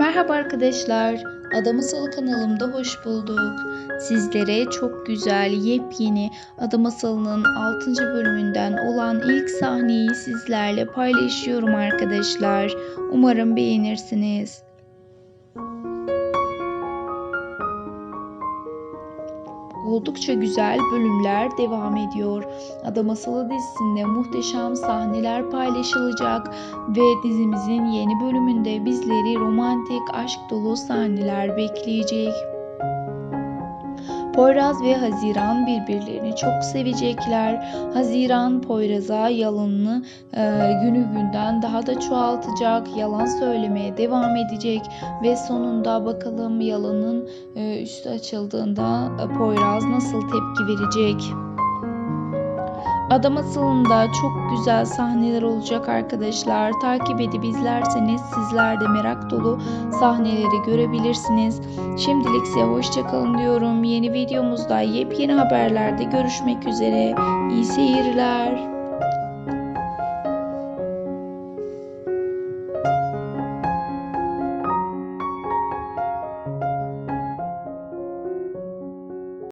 Merhaba arkadaşlar. Ada Masalı kanalımda hoş bulduk. Sizlere çok güzel, yepyeni Ada Masalı'nın 6. bölümünden olan ilk sahneyi sizlerle paylaşıyorum arkadaşlar. Umarım beğenirsiniz. Oldukça güzel bölümler devam ediyor. Ada Masalı dizisinde muhteşem sahneler paylaşılacak ve dizimizin yeni bölümünde bizleri romantik, aşk dolu sahneler bekleyecek. Poyraz ve Haziran birbirlerini çok sevecekler. Haziran Poyraz'a yalanını e, günü günden daha da çoğaltacak, yalan söylemeye devam edecek ve sonunda bakalım yalanın e, üstü açıldığında e, Poyraz nasıl tepki verecek? Adam asılında çok güzel sahneler olacak arkadaşlar. Takip edip izlerseniz sizler de merak dolu sahneleri görebilirsiniz. Şimdilik size hoşçakalın diyorum. Yeni videomuzda yepyeni haberlerde görüşmek üzere. İyi seyirler.